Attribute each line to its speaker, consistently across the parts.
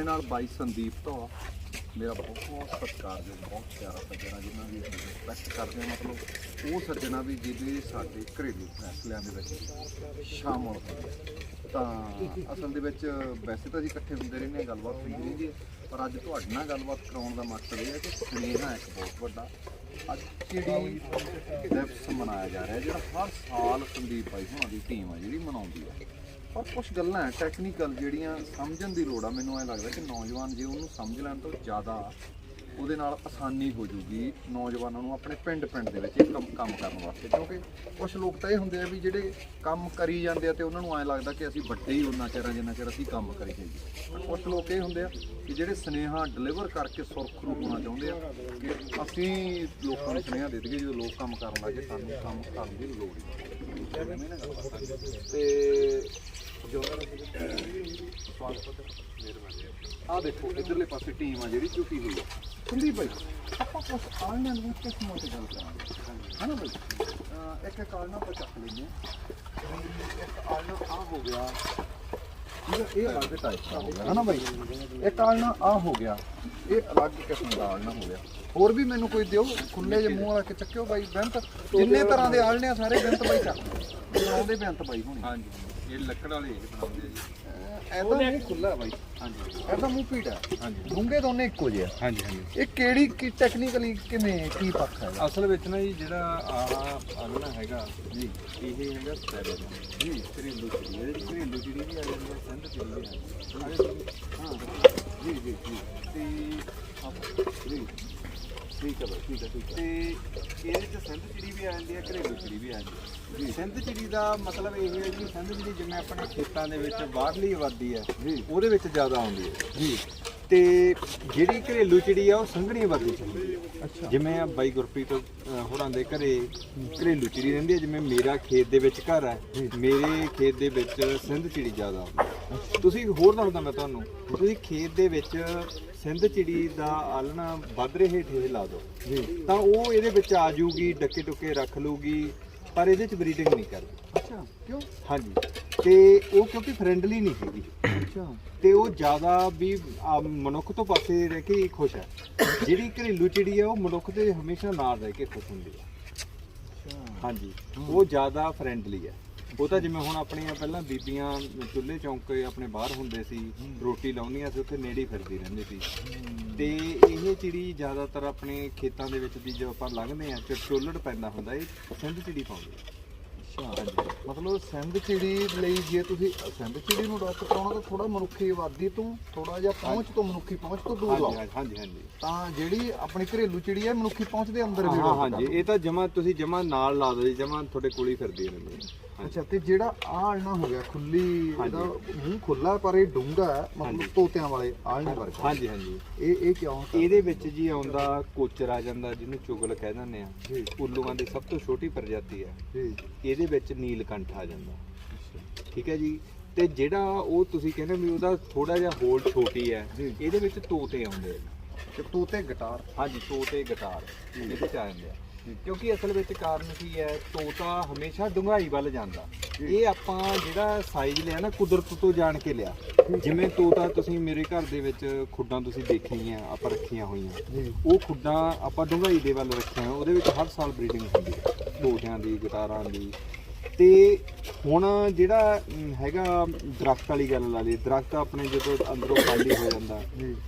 Speaker 1: ਆਪਣੇ ਨਾਲ ਬਾਈ ਸੰਦੀਪ ਤੋਂ ਮੇਰਾ ਬਹੁਤ ਸਤਿਕਾਰਯੋਗ ਬਹੁਤ ਪਿਆਰਾ ਸੱਜਣਾ ਜਿਨ੍ਹਾਂ ਦੀ ਰਿਸਪੈਕਟ ਕਰਦੇ ਹਾਂ, ਮਤਲਬ ਉਹ ਸੱਜਣਾ ਵੀ ਜਿਹਦੇ ਸਾਡੇ ਘਰੇਲੂ ਫੈਸਲਿਆਂ ਦੇ ਵਿੱਚ ਸ਼ਾਮਲ ਹੁੰਦੇ ਤਾਂ ਅਸਲ ਦੇ ਵਿੱਚ ਵੈਸੇ ਤਾਂ ਅਸੀਂ ਇਕੱਠੇ ਹੁੰਦੇ ਰਹਿੰਦੇ ਹਾਂ, ਗੱਲਬਾਤ ਹੁੰਦੀ ਰਹਿੰਦੀ ਹੈ ਪਰ ਅੱਜ ਤੁਹਾਡੇ ਨਾਲ ਗੱਲਬਾਤ ਕਰਾਉਣ ਦਾ ਮਕਸਦ ਇਹ ਹੈ ਕਿ ਸੁਨੇਹਾ ਇੱਕ ਬਹੁਤ ਵੱਡਾ ਅੱਜ ਜਿਹੜੀ ਦਿਵਸ ਮਨਾਇਆ ਜਾ ਰਿਹਾ, ਜਿਹੜਾ ਹਰ ਸਾਲ ਸੰਦੀਪ ਭਾਈ ਹੋਣਾ ਦੀ ਟੀਮ ਹੈ ਜਿਹੜੀ ਮਨਾਉਂਦੀ ਹੈ ਪਰ ਕੁਝ ਗੱਲਾਂ ਟੈਕਨੀਕਲ ਜਿਹੜੀਆਂ ਸਮਝਣ ਦੀ ਲੋੜ ਆ, ਮੈਨੂੰ ਐ ਲੱਗਦਾ ਕਿ ਨੌਜਵਾਨ ਜੇ ਉਹਨੂੰ ਸਮਝ ਲੈਣ ਤੋਂ ਜ਼ਿਆਦਾ ਉਹਦੇ ਨਾਲ ਆਸਾਨੀ ਹੋ ਜੂਗੀ, ਨੌਜਵਾਨਾਂ ਨੂੰ ਆਪਣੇ ਪਿੰਡ ਪਿੰਡ ਦੇ ਵਿੱਚ ਇਹ ਕੰਮ ਕੰਮ ਕਰਨ ਵਾਸਤੇ, ਕਿਉਂਕਿ ਕੁਝ ਲੋਕ ਤਾਂ ਇਹ ਹੁੰਦੇ ਆ ਵੀ ਜਿਹੜੇ ਕੰਮ ਕਰੀ ਜਾਂਦੇ ਆ ਤੇ ਉਹਨਾਂ ਨੂੰ ਐ ਲੱਗਦਾ ਕਿ ਅਸੀਂ ਵੱਡੇ ਹੀ ਉਹਨਾਂ ਚਿਰਾਂ, ਜਿੰਨਾ ਚਿਰ ਅਸੀਂ ਕੰਮ ਕਰੀ ਜਾਈਏ। ਪਰ ਕੁਝ ਲੋਕ ਇਹ ਹੁੰਦੇ ਆ ਕਿ ਜਿਹੜੇ ਸੁਨੇਹਾ ਡਿਲੀਵਰ ਕਰਕੇ ਸੁਰਖਰੂ ਹੋਣਾ ਚਾਹੁੰਦੇ ਆ, ਕਿ ਅਸੀਂ ਲੋਕਾਂ ਨੂੰ ਸੁਨੇਹਾ ਦੇ ਦਈਏ ਜਦੋਂ ਲੋਕ ਕੰਮ ਕਰਨ ਲੱਗੇ ਸਾਨੂੰ ਕੰਮ ਕਰਨ ਦੀ ਲੋੜ ਹੀ ਤੇ ਆ ਦੇਖੋ, ਇਧਰਲੇ ਪਾਸੇ ਟੀਮ ਆ ਜਿਹੜੀ ਝੁਕੀ ਹੋਈ ਆ। ਸੰਦੀਪ ਭਾਈ ਆਪਾਂ ਕੁਝ ਆਲਣਿਆਂ ਨੂੰ ਕਿਸ ਮੋਟੇ ਗੱਲ ਕਰਾਂਗੇ। ਹਨਾ ਭਾਈ ਇੱਕ ਇੱਕ ਆਲਣਾ ਆਪਾਂ ਚੱਕ ਲੈਂਦੇ ਹਾਂ। ਇੱਕ ਆਲਣਾ ਆ ਹੋ ਗਿਆ। ਇਹ ਅਲੱਗ ਟਾਈਪ ਦਾ ਹੋ ਗਿਆ। ਹਨਾ ਭਾਈ ਇੱਕ ਆਲਣਾ ਆ ਹੋ ਗਿਆ। ਇਹ ਅਲੱਗ ਕਿਸਮ ਦਾ ਆਲਣਾ ਹੋ ਗਿਆ। ਹੋਰ ਵੀ ਮੈਨੂੰ ਕੋਈ ਦਿਓ, ਖੁੱਲੇ ਜਿਹੇ ਮੂੰਹ ਵਾਲਾ ਕੇ ਚੱਕਿਓ ਬਾਈ ਬੈਂਤ ਜਿੰਨੇ ਤਰ੍ਹਾਂ ਦੇ ਆਲਣੇ ਆ ਸਾਰੇ ਬੈਂਤ ਬਾਈ ਚੱਕ। ਬਣਾਉਂਦੇ ਬੈਂਤ ਬਾਈ ਹੋਣੀ।
Speaker 2: ਹਾਂਜੀ। ਇਹ ਲੱਕੜ ਵਾਲੇ ਇਹ ਬਣਾਉਂਦੇ ਆ ਜੀ।
Speaker 1: ਇਹਦਾ ਮੂੰਹ ਖੁੱਲਾ ਬਾਈ।
Speaker 2: ਹਾਂਜੀ
Speaker 1: ਇਹਦਾ ਮੂੰਹ ਪੀਟਾ
Speaker 2: ਹਾਂਜੀ।
Speaker 1: ਡੂੰਗੇ ਦੋਨੇ ਇੱਕੋ ਜਿਹੇ ਆ।
Speaker 2: ਹਾਂਜੀ ਹਾਂਜੀ।
Speaker 1: ਇਹ ਕਿਹੜੀ ਕੀ ਟੈਕਨੀਕਲੀ ਕਿਵੇਂ ਕੀ ਪੱਖ ਹੈ
Speaker 2: ਅਸਲ ਵਿੱਚ ਨਾ ਜੀ ਜਿਹੜਾ ਆਹ ਆਲਣਾ ਹੈਗਾ ਜੀ ਇਹ ਹੈਗਾ ਸਟੈਬਲ ਜੀ ਘਰੇਲੂ ਚਿੜੀ ਹੈ ਜਿਹੜੀ ਘਰੇਲੂ ਚਿੜੀ ਵੀ ਆ ਜਾਂਦੀ ਹੈ ਸਿੰਧ ਚਿੜੀ ਵੀ ਆ ਜਾਂਦੀ ਹੈ। ਹਾਂ। ਜੀ ਜੀ ਜੀ। ਤੇ ਆਪ- ਜੀ। ਠੀਕ ਹੈ ਬਾਈ ਠੀਕ ਹੈ ਠੀਕ ਹੈ। ਤੇ ਇਹਦੇ ਚ ਸਿੰਧ ਚਿੜੀ ਵੀ ਆ ਜਾਂਦੀ ਹੈ ਘਰੇਲੂ ਚਿੜੀ ਵੀ ਆ ਜਾਂਦੀ ਹੈ। ਸਿੰਧ ਚਿੜੀ ਦਾ ਮਤਲਬ ਇਹ ਹੈ ਜੀ ਸਿੰਧ ਚਿੜੀ ਜਿਵੇਂ ਆਪਣੇ ਖੇਤਾਂ ਦੇ ਵਿੱਚ ਬਾਹਰਲੀ ਆਬਾਦੀ ਹੈ ਉਹਦੇ ਵਿੱਚ ਜ਼ਿਆਦਾ ਆਉਂਦੀ ਹੈ।
Speaker 1: ਜੀ।
Speaker 2: ਤੇ ਜਿਹੜੀ ਘਰੇਲੂ ਚਿੜੀ ਆ ਉਹ ਸੰਘਣੀ ਵਰਗੀ ਚਿੜੀ
Speaker 1: ਅੱਛਾ।
Speaker 2: ਜਿਵੇਂ ਆ ਬਾਈ ਗੁਰਪ੍ਰੀਤ ਹੋਰਾਂ ਦੇ ਘਰੇ ਘਰੇਲੂ ਚਿੜੀ ਰਹਿੰਦੀ ਹੈ ਜਿਵੇਂ ਮੇਰਾ ਖੇਤ ਦੇ ਵਿੱਚ ਘਰ ਹੈ ਮੇਰੇ ਖੇਤ ਦੇ ਵਿੱਚ ਸਿੰਧ ਚਿੜੀ ਜ਼ਿਆਦਾ ਆਉਂਦੀ ਹੈ। ਤੁਸੀਂ ਹੋਰ ਦੱਸਦਾ ਮੈਂ ਤੁਹਾਨੂੰ। ਤੁਸੀਂ ਖੇਤ ਦੇ ਵਿੱਚ ਸਿੰਧ ਚਿੜੀ ਦਾ ਆਲਣਾ ਵੱਧ ਰਹੇ ਹੇਠ ਇਹ ਲਾ ਦਿਓ।
Speaker 1: ਜੀ।
Speaker 2: ਤਾਂ ਉਹ ਇਹਦੇ ਵਿੱਚ ਆ ਜਾਊਗੀ ਡੱਕੇ ਟੁੱਕੇ ਰੱਖ ਲੂਗੀ ਪਰ ਇਹਦੇ ਚ ਬਰੀਡਿੰਗ ਨਹੀਂ ਕਰਦੀ
Speaker 1: ਅੱਛਾ ਕਿਉਂ?
Speaker 2: ਹਾਂਜੀ। ਤੇ ਉਹ ਕਿਉਂਕਿ ਫਰੈਂਡਲੀ ਨਹੀਂ ਹੈਗੀ।
Speaker 1: ਅੱਛਾ।
Speaker 2: ਤੇ ਉਹ ਜ਼ਿਆਦਾ ਵੀ ਆ, ਮਨੁੱਖ ਤੋਂ ਪਾਸੇ ਰਹਿ ਕੇ ਹੀ ਖੁਸ਼ ਹੈ। ਜਿਹੜੀ ਘਰੇਲੂ ਚਿੜੀ ਹੈ ਉਹ ਮਨੁੱਖ ਦੇ ਹਮੇਸ਼ਾ ਨਾਲ ਰਹਿ ਕੇ ਖੁਸ਼ ਹੁੰਦੀ ਹੈ।
Speaker 1: ਅੱਛਾ।
Speaker 2: ਹਾਂਜੀ। ਉਹ ਜ਼ਿਆਦਾ ਫਰੈਂਡਲੀ ਹੈ। ਉਹ ਤਾਂ ਜਿਵੇਂ ਹੁਣ ਆਪਣੀਆਂ ਪਹਿਲਾਂ ਬੀਬੀਆਂ ਚੁੱਲ੍ਹੇ ਚੌਂਕੇ ਆਪਣੇ ਬਾਹਰ ਹੁੰਦੇ ਸੀ ਰੋਟੀ ਲਾਉਂਦੀਆਂ ਸੀ ਉੱਥੇ ਨੇੜੇ ਫਿਰਦੀ ਰਹਿੰਦੀ ਸੀ। ਤੇ ਇਹ ਚਿੜੀ ਜ਼ਿਆਦਾਤਰ ਆਪਣੇ ਖੇਤਾਂ ਦੇ ਵਿੱਚ ਦੀ ਜੋ ਆਪਾਂ ਲੰਘਦੇ ਆ ਤੇ ਚੋਲੜ ਪੈਂਦਾ ਹੁੰਦਾ ਇਹ ਸਿੰਧ ਚਿੜੀ ਪਾਉਂਦੀ ਹੈ।
Speaker 1: ਮਤਲਬ ਸਿੰਧ ਚਿੜੀ ਲਈ ਜੇ ਤੁਸੀਂ ਸਿੰਧ ਚਿੜੀ ਨੂੰ ਅਡਾਪਟ ਕਰਾਉਣਾ ਤਾਂ ਥੋੜਾ ਮਨੁੱਖੀ ਆਬਾਦੀ ਤੋਂ ਥੋੜਾ ਜਿਹਾ ਪਹੁੰਚ ਤੋਂ ਮਨੁੱਖੀ ਪਹੁੰਚ ਤੋਂ ਦੂਰ ਲਾਓ
Speaker 2: ਹਾਂਜੀ ਹਾਂਜੀ ਹਾਂਜੀ।
Speaker 1: ਤਾਂ ਜਿਹੜੀ ਆਪਣੀ ਘਰੇਲੂ ਚਿੜੀ ਹੈ ਮਨੁੱਖੀ ਪਹੁੰਚ ਦੇ ਅੰਦਰ ਵੀ
Speaker 2: ਹਾਂ ਹਾਂਜੀ। ਇਹ ਤਾਂ ਜਮਾ ਤੁਸੀਂ ਜਮਾ ਨਾਲ ਲਾ ਦਿਓ ਜੀ ਜਮਾ ਤੁਹਾਡੇ ਕੋਲ ਹੀ ਫਿਰਦੀ ਰਹਿੰਦੀ ਹੈ।
Speaker 1: ਅੱਛਾ ਤੇ ਜਿਹੜਾ ਆਲਣਾ ਹੋ ਗਿਆ ਖੁੱਲੀ ਇਹਦਾ ਮੂੰਹ ਖੁੱਲਾ ਪਰ ਇਹ ਡੂੰਗਾ ਮਤਲਬ ਤੋਤਿਆਂ ਵਾਲੇ ਆਲਣੇ ਵਰਗਾ।
Speaker 2: ਹਾਂਜੀ ਹਾਂਜੀ।
Speaker 1: ਇਹ ਇਹ ਕਿਉਂ
Speaker 2: ਇਹਦੇ ਵਿੱਚ ਜੀ ਆਉਂਦਾ ਕੋਚਰ ਆ ਜਾਂਦਾ ਜਿਹਨੂੰ ਚੁਗਲ ਕਹਿ ਦਿੰਦੇ ਆ। ਉੱਲੂਆਂ ਦੀ ਸਭ ਤੋਂ ਛੋਟੀ ਪ੍ਰਜਾਤੀ ਹੈ।
Speaker 1: ਜੀ।
Speaker 2: ਇਹਦੇ ਵਿੱਚ ਨੀਲਕੰਠ ਆ ਜਾਂਦਾ। ਠੀਕ ਹੈ ਜੀ? ਤੇ ਜਿਹੜਾ ਉਹ ਤੁਸੀਂ ਕਹਿੰਦੇ ਵੀ ਉਹਦਾ ਥੋੜਾ ਜਿਹਾ ਹੋਲ ਛੋਟੀ ਹੈ। ਇਹਦੇ ਵਿੱਚ ਤੋਤੇ ਆਉਂਦੇ ਆ।
Speaker 1: ਤੇ ਤੋਤੇ ਗਿਟਾਰ।
Speaker 2: ਹਾਂਜੀ ਤੋਤੇ ਗਿਟਾਰ। ਇਹਦੇ ਚ ਆ ਜਾਂਦੇ ਆ। ਕਿਉਂਕਿ ਅਸਲ ਵਿੱਚ ਕਾਰਨ ਕੀ ਹੈ ਤੋਤਾ ਹਮੇਸ਼ਾ ਡੂੰਘਾਈ ਵੱਲ ਜਾਂਦਾ। ਇਹ ਆਪਾਂ ਜਿਹੜਾ ਸਾਈਜ਼ ਲਿਆ ਨਾ ਕੁਦਰਤ ਤੋਂ ਜਾਣ ਕੇ ਲਿਆ। ਜਿਵੇਂ ਤੋਤਾ ਤੁਸੀਂ ਮੇਰੇ ਘਰ ਦੇ ਵਿੱਚ ਖੁੱਡਾਂ ਤੁਸੀਂ ਦੇਖੀਆਂ ਆਪਾਂ ਰੱਖੀਆਂ ਹੋਈਆਂ। ਉਹ ਖੁੱਡਾਂ ਆਪਾਂ ਡੂੰਘਾਈ ਦੇ ਵੱਲ ਰੱਖੀਆਂ ਉਹਦੇ ਵਿੱਚ ਹਰ ਸਾਲ ਬਰੀਡਿੰਗ ਹੁੰਦੀ ਹੈ। ਤੋਤਿਆਂ ਦੀ ਗਿਟਾਰਾਂ ਦੀ ਤੇ ਹੁਣ ਜਿਹੜਾ ਹੈਗਾ ਦਰਖਤ ਵਾਲੀ ਗੱਲ ਲਾ ਲਈ ਦਰਖਤ ਆਪਣੇ ਜਦੋਂ ਅੰਦਰੋਂ ਖਾਲੀ ਹੋ ਜਾਂਦਾ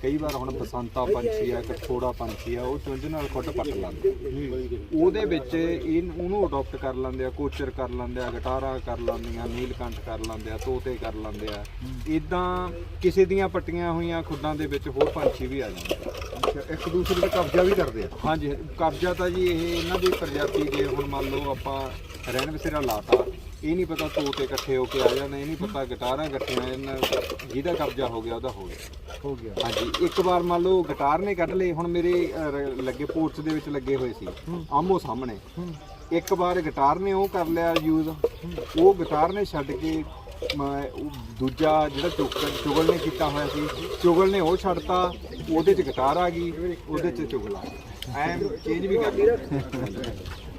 Speaker 2: ਕਈ ਵਾਰ ਹੁਣ ਬਸੰਤਾ ਪੰਛੀ ਆ ਕਠੋੜਾ ਪੰਛੀ ਆ ਉਹ ਚੁੰਝ ਨਾਲ ਖੁੱਡ ਪੱਟ ਲੈਂਦੇ ਉਹਦੇ ਵਿੱਚ ਇਹ ਉਹਨੂੰ ਅਡਾਪਟ ਕਰ ਲੈਂਦੇ ਆ ਕੋਚਰ ਕਰ ਲੈਂਦੇ ਆ ਗਟਾਰਾ ਕਰ ਲੈਂਦੀਆਂ ਨੀਲਕੰਠ ਕਰ ਲੈਂਦੇ ਆ ਤੋਤੇ ਕਰ ਲੈਂਦੇ ਆ। ਇਦਾਂ ਕਿਸੇ ਦੀਆਂ ਪੱਟੀਆਂ ਹੋਈਆਂ ਖੁੱਡਾਂ ਦੇ ਵਿੱਚ ਹੋਰ ਪੰਛੀ ਵੀ ਆ ਜਾਂਦੇ ਆ।
Speaker 1: ਇੱਕ ਦੂਸਰੇ ਤੇ ਕਬਜ਼ਾ ਵੀ ਕਰਦੇ ਆ?
Speaker 2: ਹਾਂਜੀ ਕਬਜ਼ਾ ਤਾਂ ਜੀ ਇਹ ਇਹਨਾਂ ਦੀ ਪ੍ਰਜਾਤੀ ਜੇ ਹੁਣ ਮੰਨ ਲਓ ਆਪਾਂ ਰਹਿਣ ਬਸੇਰਾ ਲਾਤਾ। ਇਹ ਨਹੀਂ ਪਤਾ ਤੋਤੇ ਇਕੱਠੇ ਹੋ ਕੇ ਆ ਜਾਣੇ ਇਹ ਨਹੀਂ ਪਤਾ ਗਟਾਰਾਂ ਇਕੱਠੀਆਂ ਇਹਨਾਂ ਜਿਹਦਾ ਕਬਜ਼ਾ ਹੋ ਗਿਆ ਉਹਦਾ ਹੋ ਗਿਆ।
Speaker 1: ਹੋ ਗਿਆ।
Speaker 2: ਹਾਂਜੀ ਇੱਕ ਵਾਰ ਮੰਨ ਲਓ ਗਿਟਾਰ ਨੇ ਕੱਢ ਲਏ ਹੁਣ ਮੇਰੇ ਅਹ, ਲੱਗੇ ਪੋਰਚ ਦੇ ਵਿੱਚ ਲੱਗੇ ਹੋਏ ਸੀ ਆਮੋ ਸਾਹਮਣੇ। ਇੱਕ ਵਾਰ ਗਿਟਾਰ ਨੇ ਉਹ ਕਰ ਲਿਆ ਯੂਜ਼ ਉਹ ਗਿਟਾਰ ਨੇ ਛੱਡ ਕੇ ਮ, ਉਹ ਦੂਜਾ ਜਿਹੜਾ ਚੁਗਲ ਚੁਗਲ ਨੇ ਕੀਤਾ ਹੋਇਆ ਸੀ ਚੁਗਲ ਨੇ ਉਹ ਛੱਡਤਾ ਉਹਦੇ ਚ ਗਿਟਾਰ ਆ ਗਈ ਉਹਦੇ ਚ ਚੁਗਲ। ਆ ਗਈ ਐਂ ਚੇਂਜ ਵੀ ਕਰ ਲਿਆ।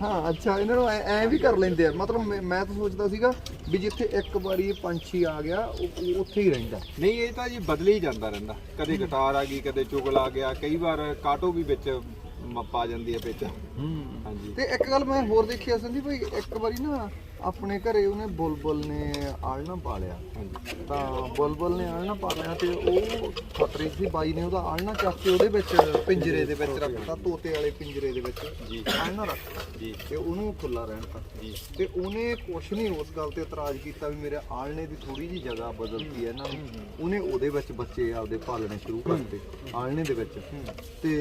Speaker 1: ਹਾਂ, ਅੱਛਾ, ਇਹਨਾਂ ਨੂੰ ਐ, ਐਂ ਵੀ ਕਰ ਲੈਂਦੇ ਆ। ਮਤਲਬ ਮੈਂ- ਮੈਂ ਤਾਂ ਸੋਚਦਾ ਸੀਗਾ ਵੀ ਜਿੱਥੇ ਇੱਕ ਵਾਰੀ ਇਹ ਪੰਛੀ ਆ ਗਿਆ, ਉਹ- ਉਹ ਉੱਥੇ ਹੀ ਰਹਿੰਦਾ।
Speaker 2: ਨਹੀਂ, ਇਹ ਤਾਂ ਜੀ ਬਦਲੀ ਜਾਂਦਾ ਰਹਿੰਦਾ। ਕਦੇ ਗਟਾਰ ਆ ਗਈ, ਕਦੇ ਚੁਗਲ ਆ ਗਿਆ, ਕਈ ਵਾਰ ਕਾਟੋ ਵੀ ਵਿੱਚ ਮ- ਪਾ ਜਾਂਦੀ ਹੈ ਵਿੱਚ।
Speaker 1: ਹੂੰ।
Speaker 2: ਹਾਂਜੀ।
Speaker 1: ਤੇ ਇੱਕ ਗੱਲ ਮੈਂ ਹੋਰ ਦੇਖੀ ਦੀ ਭਾਈ ਇੱਕ ਵਾਰੀ ਨਾ ਆਪਣੇ ਘਰੇ ਉਹਨੇ ਬੁਲਬੁਲ ਨੇ ਆਲਣਾ ਪਾ ਲਿਆ।
Speaker 2: ਹਾਂਜੀ।
Speaker 1: ਤਾਂ ਬੁਲਬੁਲ ਨੇ ਆਲਣਾ ਪਾ ਲਿਆ ਤੇ ਉਹ ਖਤਰੇ ਸੀ ਬਾਈ ਨੇ ਉਹਦਾ ਆਲਣਾ ਚੱਕ ਕੇ ਉਹਦੇ ਵਿੱਚ ਪਿੰਜਰੇ ਦੇ ਵਿੱਚ ਰੱਖਤਾ ਤੋਤੇ ਵਾਲੇ ਪਿੰਜਰੇ ਦੇ ਵਿੱਚ
Speaker 2: ਜੀ।
Speaker 1: ਆਲਣਾ ਰੱਖਤਾ।
Speaker 2: ਜੀ।
Speaker 1: ਤੇ ਉਹਨੂੰ ਖੁੱਲਾ ਰਹਿਣ ਤਾ
Speaker 2: ਜੀ।
Speaker 1: ਤੇ ਉਹਨੇ ਕੁਛ ਨਹੀਂ ਉਸ ਗੱਲ ਤੇ ਇਤਰਾਜ਼ ਕੀਤਾ ਵੀ ਮੇਰੇ ਆਲਣੇ ਦੀ ਥੋੜੀ ਜੀ ਜਗ੍ਹਾ ਬਦਲਤੀ ਹੈ ਨੂੰ। ਉਹਨੇ ਉਹਦੇ ਵਿੱਚ ਬੱਚੇ ਆਪਦੇ ਪਾਲਣੇ ਸ਼ੁਰੂ ਕਰਤੇ ਆਲਣੇ ਦੇ ਵਿੱਚ। ਤੇ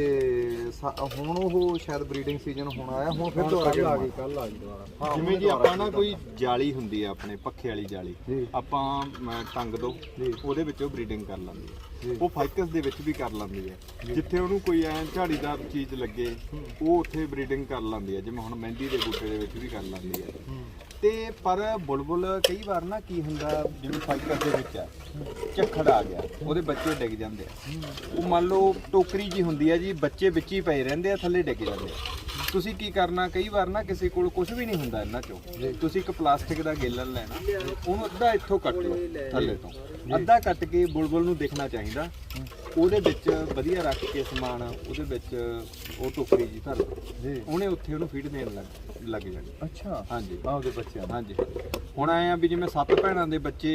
Speaker 1: ਹੁਣ ਉਹ ਸ਼ਾਇਦ ਬਰੀਡਿੰਗ ਸੀਜ਼ਨ ਹੁਣ ਆਇਆ ਹੁਣ ਫਿਰ ਦੁਬਾਰਾ
Speaker 2: ਆ
Speaker 1: ਗਈ
Speaker 2: ਕੱਲ ਆ ਗਈ ਦੁਬਾਰਾ। ਜਿਵੇਂ ਜੀ ਆਪਾਂ ਨਾ ਕੋਈ ਜਾਲੀ ਹੁੰਦੀ ਆ ਆਪਣੇ ਪੱਖੇ ਵਾਲੀ ਜਾਲੀ। ਆਪਾਂ ਟੰਗ ਦੋ ਉਹਦੇ ਵਿੱਚ ਉਹ ਬਰੀਡਿੰਗ ਕਰ ਲੈਂਦੀ ਹੈ ਉਹ ਫਾਈਕਸ ਦੇ ਵਿੱਚ ਵੀ ਕਰ ਲੈਂਦੀ ਹੈ ਜਿੱਥੇ ਉਹਨੂੰ ਕੋਈ ਐ ਝਾੜੀਦਾਰ ਚੀਜ਼ ਲੱਗੇ ਉਹ ਉੱਥੇ ਬਰੀਡਿੰਗ ਕਰ ਲੈਂਦੀ ਹੈ ਜਿਵੇਂ ਹੁਣ ਮਹਿੰਦੀ ਦੇ ਬੂਟੇ ਦੇ ਵਿੱਚ ਵੀ ਕਰ ਲੈਂਦੀ ਹੈ। ਤੇ ਪਰ ਬੁਲਬੁਲ ਕਈ ਵਾਰ ਨਾ ਕੀ ਹੁੰਦਾ ਜਿਵੇਂ ਫਾਈਕਸ ਦੇ ਵਿੱਚ ਆ, ਝੱਖੜ ਆ ਗਿਆ, ਉਹਦੇ ਬੱਚੇ ਡਿੱਗ ਜਾਂਦੇ ਆ। ਉਹ ਮੰਨ ਲਓ ਟੋਕਰੀ ਜੀ ਹੁੰਦੀ ਆ ਜੀ, ਬੱਚੇ ਵਿੱਚ ਹੀ ਪਏ ਰਹਿੰਦੇ ਆ, ਥੱਲੇ ਡਿੱਗ ਜਾਂਦੇ ਆ। ਤੁਸੀਂ ਕੀ ਕਰਨਾ, ਕਈ ਵਾਰ ਨਾ ਕਿਸੇ ਕੋਲ ਕੁਝ ਵੀ ਨਹੀਂ ਹੁੰਦਾ ਇਹਨਾਂ ਚੋਂ। ਤੁਸੀਂ ਇੱਕ ਪਲਾਸਟਿਕ ਦਾ ਗੇਲਨ ਲੈਣਾ, ਉਹਨੂੰ ਅੱਧਾ ਇੱਥੋਂ ਕੱਟ ਲਓ, ਥੱਲੇ ਤੋਂ। ਅੱਧਾ ਕੱਟ ਕੇ ਬੁਲਬੁਲ ਨੂੰ ਦੇਖਣਾ ਚਾਹੀਦਾ। ਉਹਦੇ ਵਿੱਚ ਵਧੀਆ ਰੱਖ ਕੇ ਸਮਾਨ ਉਹਦੇ ਵਿੱਚ ਉਹ ਟੋਕਰੀ ਜੀ ਧਰ
Speaker 1: ਜੀ।
Speaker 2: ਉਹਨੇ ਉੱਥੇ ਉਹਨੂੰ ਫੀਡ ਦੇਣ ਲੱਗ ਲੱਗ ਜਾਣੀ।
Speaker 1: ਅੱਛਾ।
Speaker 2: ਹਾਂਜੀ
Speaker 1: ਆਪਦੇ ਬੱਚਿਆਂ ਦਾ
Speaker 2: ਹਾਂਜੀ ਹੁਣ ਆਏ ਆ ਵੀ ਜਿਵੇਂ ਸੱਤ ਭੈਣਾਂ ਦੇ ਬੱਚੇ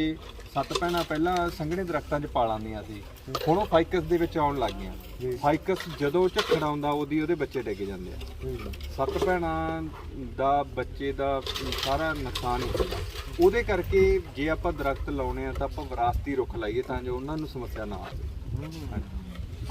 Speaker 2: ਸੱਤ ਭੈਣਾਂ ਪਹਿਲਾਂ ਸੰਘਣੇ ਦਰਖਤਾਂ 'ਚ ਪਾ ਲਾਂਦੀਆਂ ਸੀ ਹੁਣ ਉਹ ਫਾਈਕਸ ਦੇ ਵਿੱਚ ਆਉਣ ਲੱਗ ਗਈਆਂ। ਫਾਈਕਸ ਜਦੋਂ ਝੱਖੜ ਆਉਂਦਾ ਉਹਦੀ ਉਹਦੇ ਬੱਚੇ ਡਿੱਗ ਜਾਂਦੇ ਆ। ਸੱਤ ਭੈਣਾਂ ਦਾ ਬੱਚੇ ਦਾ ਸਾਰਾ ਨੁਕਸਾਨ ਹੋ ਜਾਂਦਾ। ਉਹਦੇ ਕਰਕੇ ਜੇ ਆਪਾਂ ਦਰਖਤ ਲਾਉਣੇ ਆ ਤਾਂ ਆਪਾਂ ਵਿਰਾਸਤੀ ਰੁੱਖ ਲਾਈਏ ਤਾਂ ਜੋ ਉਹਨਾਂ ਨੂੰ ਸਮੱਸਿਆ ਨਾ ਆਵੇ।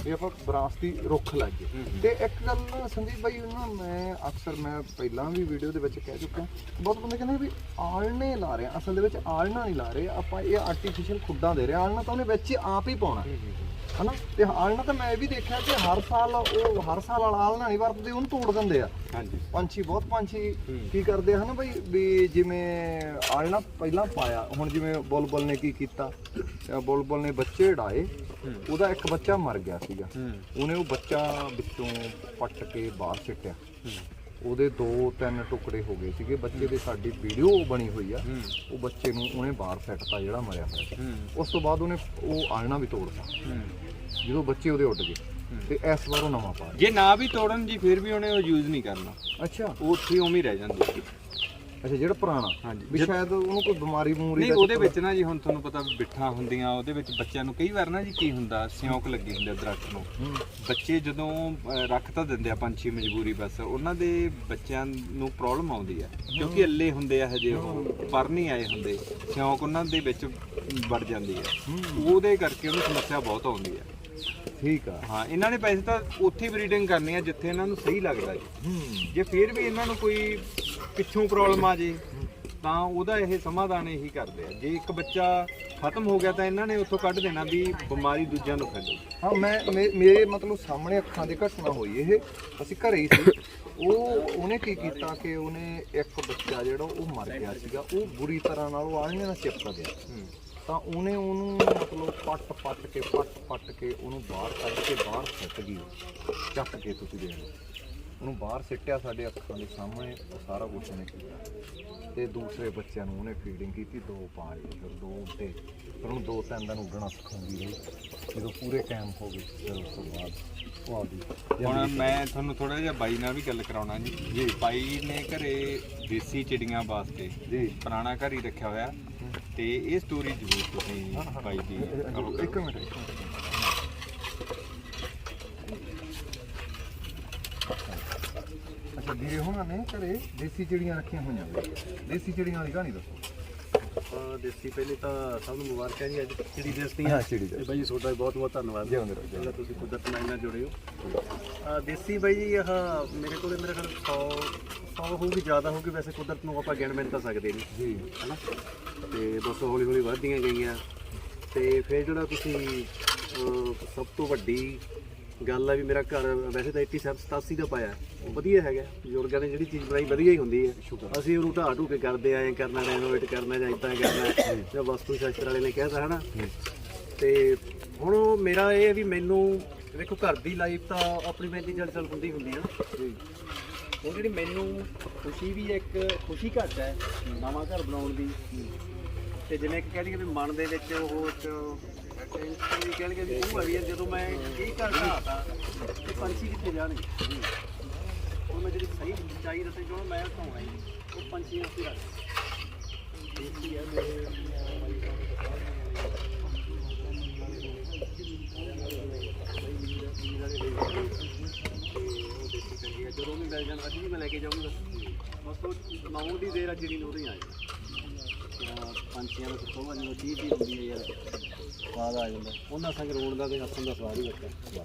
Speaker 1: ਇਹ ਆਪਾਂ ਵਿਰਾਸਤੀ ਰੁੱਖ ਲਾਈਏ।
Speaker 2: ਹੂੰ।
Speaker 1: ਤੇ ਇੱਕ ਗੱਲ ਸੰਦੀਪ ਭਾਈ ਉਹਨਾਂ ਮੈਂ ਅਕਸਰ ਮੈਂ ਪਹਿਲਾਂ ਵੀ ਵੀਡੀਓ ਦੇ ਵਿੱਚ ਕਹਿ ਚੁੱਕਾ ਬਹੁਤ ਬੰਦੇ ਕਹਿੰਦੇ ਵੀ ਆਲਣੇ ਲਾ ਰਹੇ ਆ। ਅਸਲ ਦੇ ਵਿੱਚ ਆਲਣਾ ਨਹੀਂ ਲਾ ਰਹੇ, ਆਪਾਂ ਇਹ ਆਰਟੀਫੀਸ਼ੀਅਲ ਖੁੱਡਾਂ ਦੇ ਰਹੇ ਆ। ਆਲਣਾ ਤਾਂ ਉਹਨੇ ਵਿੱਚ ਹੀ ਆਪ ਹੀ ਪਾਉਣਾ। ਹਨਾ? ਤੇ ਆਲਣਾ ਤਾਂ ਮੈਂ ਇਹ ਵੀ ਦੇਖਿਆ ਕਿ ਹਰ ਸਾਲ ਉਹ ਹਰ ਸਾਲ ਵਾਲਾ ਆਲਣਾ ਨਹੀਂ ਵਰਤਦੇ ਉਹਨੂੰ ਤੋੜ ਦਿੰਦੇ ਆ।
Speaker 2: ਹਾਂਜੀ।
Speaker 1: ਪੰਛੀ ਬਹੁਤ ਪੰਛੀ। ਕੀ ਕਰਦੇ ਹਨ ਬਈ ਵੀ ਜਿਵੇਂ ਆਲਣਾ ਪਹਿਲਾਂ ਪਾਇਆ ਹੁਣ ਜਿਵੇਂ ਬੁਲਬੁਲ ਨੇ ਕੀ ਕੀਤਾ ਬੁਲਬੁਲ ਨੇ ਬੱਚੇ ਢਾਏ ਉਹਦਾ ਇੱਕ ਬੱਚਾ ਮਰ ਗਿਆ ਸੀਗਾ। ਉਹਨੇ ਉਹ ਬੱਚਾ ਵਿੱਚੋਂ ਪੱਟ ਕੇ ਬਾਹਰ ਸਿੱਟਿਆ। ਉਹਦੇ ਦੋ ਤਿੰਨ ਟੁਕੜੇ ਹੋ ਗਏ ਸੀਗੇ। ਬੱਚੇ ਦੀ ਸਾਡੀ ਵੀਡੀਓ ਬਣੀ ਹੋਈ ਆ। ਉਹ ਬੱਚੇ ਨੂੰ ਉਹਨੇ ਬਾਹਰ ਸੱਟਤਾ ਜਿਹੜਾ ਮਰਿਆ ਹੋਇਆ ਉਸ ਤੋਂ ਬਾਅਦ ਉਹਨੇ ਉਹ ਆਲਣਾ ਵੀ ਤੋੜਤਾ। ਜਦੋਂ ਬੱਚੇ ਉਹਦੇ ਉੱਡ ਗਏ ਤੇ ਇਸ ਵਾਰ ਉਹ ਨਵਾਂ ਪਾ
Speaker 2: ਜੇ ਨਾ ਵੀ ਤੋੜਨ ਜੀ ਫਿਰ ਵੀ ਉਹਨੇ ਉਹ ਯੂਜ਼ ਨਹੀਂ ਕਰਨਾ।
Speaker 1: ਅੱਛਾ।
Speaker 2: ਉਹ ਉੱਥੇ ਉਵੇਂ ਹੀ ਰਹਿ ਜਾਂਦੀ ਹੈ
Speaker 1: ਅੱਛਾ ਜਿਹੜਾ ਪੁਰਾਣਾ।
Speaker 2: ਹਾਂਜੀ।
Speaker 1: ਵੀ ਸ਼ਾਇਦ ਉਹਨੂੰ ਕੋਈ ਬਿਮਾਰੀ ਬਮੂਰੀ
Speaker 2: ਨਹੀਂ ਉਹਦੇ ਵਿੱਚ ਨਾ ਜੀ ਹੁਣ ਤੁਹਾਨੂੰ ਪਤਾ ਵੀ ਬਿੱਠਾਂ ਹੁੰਦੀਆਂ ਉਹਦੇ ਵਿੱਚ ਬੱਚਿਆਂ ਨੂੰ ਕਈ ਵਾਰ ਨਾ ਜੀ ਕੀ ਹੁੰਦਾ ਸਿਉਂਕ ਲੱਗੀ ਹੁੰਦੀ ਆ ਦਰਖਤ ਨੂੰ। ਬੱਚੇ ਜਦੋਂ ਅਹ, ਰੱਖ ਤਾਂ ਦਿੰਦੇ ਆ ਪੰਛੀ ਮਜਬੂਰੀ ਬਸ ਉਹਨਾਂ ਦੇ ਬੱਚਿਆਂ ਨੂੰ ਪ੍ਰੋਬਲਮ ਆਉਂਦੀ ਆ। ਕਿਉਂਕਿ ਅੱਲੇ ਹੁੰਦੇ ਆ ਹਜੇ ਉਹ ਪਰ ਨਹੀਂ ਆਏ ਹੁੰਦੇ। ਸਿਉਂਕ ਉਹਨਾਂ ਦੇ ਵਿੱਚ ਵੜ ਜਾਂਦੀ ਆ। ਉਹਦੇ ਕਰਕੇ ਉਹਨੂੰ ਸਮੱਸਿਆ ਬਹੁਤ ਆਉਂਦੀ ਆ।
Speaker 1: ਠੀਕ ਆ।
Speaker 2: ਹਾਂ ਇਹਨਾਂ ਨੇ ਪੈਸੇ ਤਾਂ ਉੱਥੇ ਬਰੀਡਿੰਗ ਕਰਨੀ ਆ ਜਿੱਥੇ ਇਹਨਾਂ ਨੂੰ ਸਹੀ ਲੱਗਦਾ ਜੀ। ਜੇ ਫਿਰ ਵੀ ਇਹਨਾਂ ਨੂੰ ਕੋਈ ਪਿੱਛੋਂ ਪ੍ਰੋਬਲਮ ਆ ਜੇ ਤਾਂ ਉਹਦਾ ਇਹ ਸਮਾਧਾਨ ਇਹੀ ਕਰਦੇ ਆ। ਜੇ ਇੱਕ ਬੱਚਾ ਖਤਮ ਹੋ ਗਿਆ ਤਾਂ ਇਹਨਾਂ ਨੇ ਉੱਥੋਂ ਕੱਢ ਦੇਣਾ ਵੀ ਬਿਮਾਰੀ ਦੂਜਿਆਂ ਨੂੰ ਫੈਲੂ
Speaker 1: ਹਾਂ ਮੈਂ ਮੇ- ਮੇਰੇ ਮਤਲਬ ਸਾਹਮਣੇ ਅੱਖਾਂ ਦੀ ਘਟਨਾ ਹੋਈ ਇਹ। ਅਸੀਂ ਘਰੇ ਹੀ ਸੀ। ਉਹ ਉਹਨੇ ਕੀ ਕੀਤਾ ਕਿ ਉਹਨੇ ਇੱਕ ਬੱਚਾ ਜਿਹੜਾ ਉਹ ਮਰ ਗਿਆ ਸੀਗਾ। ਉਹ ਬੁਰੀ ਤਰ੍ਹਾਂ ਨਾਲ ਉਹ ਆਲਣੇ ਨਾਲ ਚਿਪਕ ਗਿਆ। ਤਾਂ ਉਹਨੇ ਉਹਨੂੰ ਮਤਲਬ ਪੱਟ ਪੱਟ ਕੇ, ਪੱਟ ਪੱਟ ਕੇ ਉਹਨੂੰ ਬਾਹਰ ਕੱਢ ਕੇ ਬਾਹਰ ਸੁੱਟ ਗਈ ਉਹ। ਚੱਕ ਕੇ ਤੁਸੀਂ ਦੇਖ ਲਓ ਉਹਨੂੰ ਬਾਹਰ ਸਿੱਟਿਆ ਸਾਡੇ ਅੱਖਾਂ ਦੇ ਸਾਹਮਣੇ ਉਹ ਸਾਰਾ ਕੁਝ ਉਹਨੇ ਕੀਤਾ। ਤੇ ਦੂਸਰੇ ਬੱਚਿਆਂ ਨੂੰ ਉਹਨੇ ਫੀਡਿੰਗ ਕੀਤੀ ਦੋ ਪਾਣੀ ਫਿਰ ਦੋ ਉੱਤੇ। ਫਿਰ ਉਹਨੂੰ ਦੋ ਤਿੰਨ ਦਿਨ ਉੱਡਣਾ ਸਿਖਾਉਂਦੀ ਰਹੀ। ਜਦੋਂ ਪੂਰੇ ਕੈਮ ਹੋ ਗਏ। ਫਿਰ ਉਸ ਤੋਂ ਬਾਅਦ ਉਹ
Speaker 2: ਹੁਣ ਮੈਂ ਤੁਹਾਨੂੰ ਥੋੜਾ ਜਿਹਾ ਬਾਈ ਨਾਲ ਵੀ ਗੱਲ ਕਰਾਉਣਾ ਜੀ। ਜੀ। ਬਾਈ ਨੇ ਘਰੇ ਦੇਸੀ ਚਿੜੀਆਂ ਵਾਸਤੇ
Speaker 1: ਜੀ।
Speaker 2: ਪੁਰਾਣਾ ਘਰ ਹੀ ਰੱਖਿਆ ਹੋਇਆ। ਤੇ ਇਹ ਸਟੋਰੀ ਜ਼ਰੂਰ ਤੁਸੀਂ ਬਾਈ ਦੀ
Speaker 1: ਇੱਕ ਮਿੰਟ ਇੱਕ ਮਿੰਟ ਅੱਛਾ ਵੀਰੇ ਹੁਣਾਂ ਨੇ ਘਰੇ ਦੇਸੀ ਚਿੜੀਆਂ ਰੱਖੀਆਂ ਹੋਈਆਂ। ਨੇ ਦੇਸੀ ਚਿੜੀਆਂ ਵਾਲੀ ਕਹਾਣੀ ਦੱਸੋ।
Speaker 3: ਅਹ ਦੇਸੀ ਪਹਿਲੇ ਤਾਂ ਸਭ ਨੂੰ ਮੁਬਾਰਕਾਂ ਜੀ ਅੱਜ ਚਿੜੀ ਦਿਵਸ ਦੀਆਂ
Speaker 1: ਹਾਂ ਚਿੜੀ
Speaker 3: ਤੇ ਬਾਈ ਜੀ ਤੁਹਾਡਾ ਵੀ ਬਹੁਤ ਬਹੁਤ ਧੰਨਵਾਦ।
Speaker 1: ਜਿਉਂਦੇ ਰਹੋ,
Speaker 3: ਜਿਹੜਾ ਤੁਸੀਂ ਕੁਦਰਤ ਨਾਲ ਇੰਨਾ ਜੁੜੇ ਹੋ। ਅਹ ਦੇਸੀ ਬਾਈ ਜੀ ਆਹ ਮੇਰੇ ਕੋਲੇ ਮੇਰੇ ਖਿਆਲ 100 100 ਹੋਊਗੀ ਜ਼ਿਆਦਾ ਹੋਊਗੀ ਵੈਸੇ ਕੁਦਰਤ ਨੂੰ ਆਪਾਂ ਗਿਣ ਮਿਣ ਤਾਂ ਸਕਦੇ ਨਹੀਂ।
Speaker 1: ਜੀ।
Speaker 3: ਹਨਾ? ਤੇ ਬਸ ਹੌਲੀ ਹੌਲੀ ਵੱਧਦੀਆਂ ਗਈਆਂ। ਤੇ ਫਿਰ ਜਿਹੜਾ ਤੁਸੀਂ ਸਭ ਤੋਂ ਵੱਡੀ ਗੱਲ ਆ ਵੀ ਮੇਰਾ ਘਰ ਵੈਸੇ ਤਾਂ 87 87 ਦਾ ਪਾਇਆ। ਉਹ ਵਧੀਆ ਹੈਗਾ। ਬਜ਼ੁਰਗਾਂ ਨੇ ਜਿਹੜੀ ਚੀਜ਼ ਬਣਾਈ ਵਧੀਆ ਹੀ ਹੁੰਦੀ ਹੈ ਅਸੀਂ ਉਹਨੂੰ ਢਾਹ ਢੂ ਕੇ ਕਰਦੇ ਆਏ ਕਰਨਾ ਰੈਨੋਵੇਟ ਕਰਨਾ ਜਾਂ ਇਦਾਂ ਕਰਨਾ। ਜਾਂ ਵਸਤੂ ਸ਼ਾਸਤਰ ਵਾਲੇ ਨੇ ਕਹਿਤਾ ਹਨਾ। ਤੇ ਹੁਣ ਉਹ ਮੇਰਾ ਇਹ ਵੀ ਮੈਨੂੰ ਵੇਖੋ ਘਰ ਦੀ ਲਾਈਫ ਤਾਂ ਆਪਣੀ ਮਹਿੰਦੀ ਜਲ ਚਲ ਹੁੰਦੀ ਹੁੰਦੀ ਆ। ਹੁਣ ਜਿਹੜੀ ਮੈਨੂੰ ਖੁਸ਼ੀ ਵੀ ਇੱਕ ਖੁਸ਼ੀ ਘੱਟ ਹੈ ਨਵਾਂ ਘਰ ਬਣਾਉਣ ਦੀ। ਤੇ ਜਿਵੇਂ ਕਿ ਕਹਿੰਦੇ ਵੀ ਮਨ ਦੇ ਵਿੱਚ ਉਹ ਇੱਕ ਕਹਿਣਗੇ ਵੀ ਕਹਿੰਦੇ ਵੀ ਹੈ ਜਦੋਂ ਮੈਂ ਇਹ ਘਰ ਢਾਤਾ ਤੇ ਪੰਛੀ ਕਿੱਥੇ ਜਾਣਗੇ ਉਹ ਮੈਂ ਜਿਹੜੀ ਸਹੀ ਚਾਹੀ ਦੱਸੇ ਜੋ ਮੈਂ ਢਾਉਣਾ ਹੀ ਉਹ ਪੰਛੀ ਉੱਥੇ ਰੱਖ ਦੇਖੀ ਹੈ ਮੇਰੇ ਜਦੋਂ ਵੀ ਮਿਲ ਜਾਣ ਅੱਜ ਵੀ ਮੈਂ ਲੈ ਕੇ ਜਾਊਂਗਾ ਬਸ ਉਹ ਲਾਉਣ ਦੀ ਦੇਰ ਆ ਜਿਹੜੀ ਨੂੰ ਉਹਦੇ ਆ ਪੰਛੀਆਂ ਨੂੰ ਸੋਭਾ ਜਿਵੇਂ ਹੁੰਦੀ ਹੈ ਯਾਰ। ਸਵਾਦ ਆ ਜਾਂਦਾ। ਉਹਨਾਂ ਸੰਗ ਰੋਣ ਦਾ ਤੇ ਹੱਸਣ ਦਾ ਸਵਾਦ ਹੀ ਵੱਖਰਾ।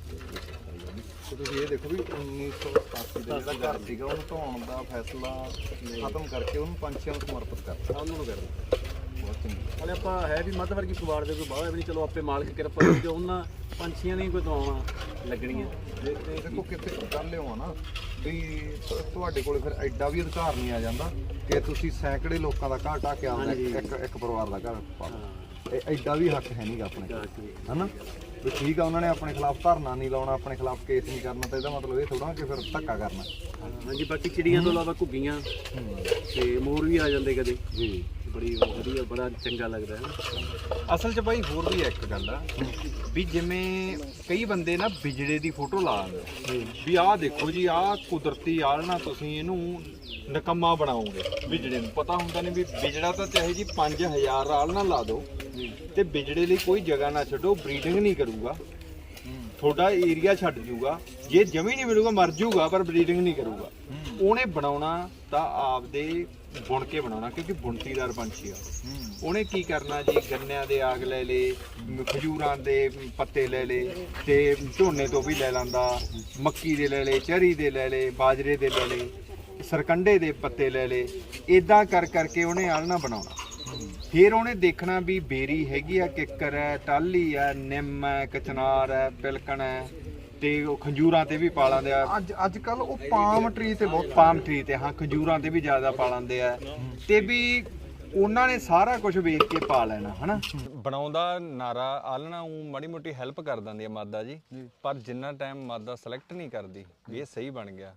Speaker 1: ਤੇ ਤੁਸੀਂ ਇਹ ਦੇਖੋ ਵੀ 1987 ਦਾ ਜਿਹੜਾ ਘਰ ਸੀਗਾ ਉਹਨੂੰ ਢਾਉਣ ਦਾ ਫੈਸਲਾ ਖਤਮ ਕਰਕੇ ਉਹਨੂੰ ਪੰਛੀਆਂ ਨੂੰ ਸਮਰਪਿਤ ਕਰਤਾ
Speaker 3: ਉਹਨਾਂ ਨੂੰ ਕਰਦਾ
Speaker 1: ਬਹੁਤ ਚੰਗੀ
Speaker 3: ਹਲੇ ਆਪਾਂ ਹੈ ਵੀ ਮੱਧ ਵਰਗੀ ਪਰਿਵਾਰ ਦੇ ਕੋਈ ਬਾਹਰ ਵੀ ਨਹੀਂ ਚਲੋ ਆਪੇ ਮਾਲਕ ਕਿਰਪਾ ਕਰੂ ਤੇ ਉਹਨਾਂ ਪੰਛੀਆਂ ਨੇ ਕੋਈ ਦਵਾਵਾਂ ਲੱਗਣੀਆਂ।
Speaker 1: ਦੇਖੋ ਕਿਤੇ ਗੱਲ ਆ ਨਾ ਵੀ ਤੁਹਾਡੇ ਕੋਲੇ ਫਿਰ ਐਡਾ ਵੀ ਅਧਿਕਾਰ ਨਹੀਂ ਆ ਜਾਂਦਾ ਕਿ ਤੁਸੀਂ ਸੈਂਕੜੇ ਲੋਕਾਂ ਦਾ ਢਾਹ ਕੇ ਆਪਦਾ ਇੱਕ ਇੱਕ- ਪਰਿਵਾਰ ਦਾ ਘਰ ਪਾ। ਇਹ ਐਡਾ ਵੀ ਹੱਕ ਹੈ ਨਹੀਂਗਾ ਆਪਣੇ ਕੋਲ ਹਨਾ? ਵੀ ਠੀਕ ਆ ਉਹਨਾਂ ਨੇ ਆਪਣੇ ਖਿਲਾਫ ਧਰਨਾ ਨਹੀਂ ਲਾਉਣਾ ਆਪਣੇ ਖਿਲਾਫ ਕੇਸ ਨਹੀਂ ਕਰਨਾ ਤਾਂ ਇਹਦਾ ਮਤਲਬ ਇਹ ਥੋੜਾ ਕਿ ਫਿਰ ਧੱਕਾ ਕਰਨਾ।
Speaker 3: ਹਾਂਜੀ ਬਾਕੀ ਚਿੜੀਆਂ ਤੋਂ ਇਲਾਵਾ ਘੁੱਗੀਆਂ ਤੇ ਮੋਰ ਵੀ ਆ ਜਾਂਦੇ ਕਦੇ।
Speaker 1: ਜੀ।
Speaker 3: ਬੜੀ ਵਧੀਆ ਬੜਾ ਚੰਗਾ ਲੱਗਦਾ ਹੈ ਨਾ।
Speaker 2: ਅਸਲ 'ਚ ਬਾਈ ਹੋਰ ਵੀ ਇੱਕ ਗੱਲ ਆ ਵੀ ਜਿਵੇਂ ਕਈ ਬੰਦੇ ਨਾ ਬਿਜੜੇ ਦੀ ਫੋਟੋ ਲਾ ਦਿੰਦੇ ਵੀ ਆਹ ਦੇਖੋ ਜੀ ਆਹ ਕੁਦਰਤੀ ਆਲਣਾ ਤੁਸੀਂ ਇਹਨੂੰ ਨਕਮਾ ਬਣਾਓਗੇ ਬਿਜੜੇ ਨੂੰ। ਪਤਾ ਹੁੰਦਾ ਨਹੀਂ ਵੀ ਬਿਜੜਾ ਤਾਂ ਚਾਹੇ ਜੀ 5000 ਆਲਣਾ ਲਾ ਦਿਓ ਤੇ ਬਿਜੜੇ ਲਈ ਕੋਈ ਜਗ੍ਹਾ ਨਾ ਛੱਡੋ ਬਰੀਡਿੰਗ ਨਹੀਂ ਕਰੂਗਾ। ਤੁਹਾਡਾ ਏਰੀਆ ਛੱਡ ਜੂਗਾ। ਜੇ ਜਮੀ ਨਹੀਂ ਮਿਲੂਗਾ, ਮਰ ਜੂਗਾ, ਪਰ ਬਰੀਡਿੰਗ ਨਹੀਂ ਕਰੂਗਾ। ਉਹਨੇ ਬਣਾਉਣਾ ਤਾਂ ਆਪਦੇ ਬੁਣ ਕੇ ਬਣਾਉਣਾ, ਕਿਉਂਕਿ ਬੁਣਤੀਦਾਰ ਪੰਛੀ ਆ। ਉਹਨੇ ਕੀ ਕਰਨਾ ਜੀ? ਗੰਨਿਆਂ ਦੇ ਆਗ ਲੈ ਲੇ ਖਜੂਰਾਂ ਦੇ ਪੱਤੇ ਲੈ ਲੇ ਤੇ ਝੋਨੇ ਤੋਂ ਵੀ ਲੈ ਲੈਂਦਾ, ਮੱਕੀ ਦੇ ਲੈ ਲੇ ਚਰੀ ਦੇ ਲੈ ਲੇ ਬਾਜਰੇ ਦੇ ਲੈ ਲੇ ਸਰਕੰਡੇ ਦੇ ਪੱਤੇ ਲੈ ਲੇ ਇਦਾਂ ਕਰ ਕਰਕੇ ਉਹਨੇ ਆਲਣਾ ਬਣਾਉਣਾ। ਫਿਰ ਉਹਨੇ ਦੇਖਣਾ ਵੀ ਬੇਰੀ ਹੈਗੀ ਆ ਕਿੱਕਰ ਹੈ ਟਾਲੀ ਹੈ ਨਿੰਮ ਹੈ ਕਚਨਾਰ ਹੈ ਪਿਲਕਣ ਹੈ ਤੇ ਉਹ ਖੰਜੂਰਾਂ ਤੇ ਵੀ ਪਾ ਲੈਂਦੇ ਆ।
Speaker 1: ਅੱਜ ਅੱਜ ਕੱਲ ਉਹ ਪਾਮ ਟਰੀ ਤੇ ਬਹੁਤ
Speaker 2: ਪਾਮ ਟਰੀ ਤੇ ਹਾਂ ਖੰਜੂਰਾਂ ਤੇ ਵੀ ਜ਼ਿਆਦਾ ਪਾ ਲੈਂਦੇ ਆ। ਤੇ ਵੀ ਉਹਨਾਂ ਨੇ ਸਾਰਾ ਕੁਝ ਵੇਖ ਕੇ ਪਾ ਲੈਣਾ ਹਨਾ? ਬਣਾਉਂਦਾ ਨਾਰਾ ਆਲਣਾ ਉਹ ਮਾੜੀ ਮੋਟੀ ਹੈਲਪ ਕਰ ਦਿੰਦੀ ਆ ਮਾਦਾ ਜੀ। ਪਰ ਜਿੰਨਾ ਟਾਈਮ ਮਾਦਾ ਸਿਲੈਕਟ ਨਹੀਂ ਕਰਦੀ ਵੀ ਇਹ ਸਹੀ ਬਣ ਗਿਆ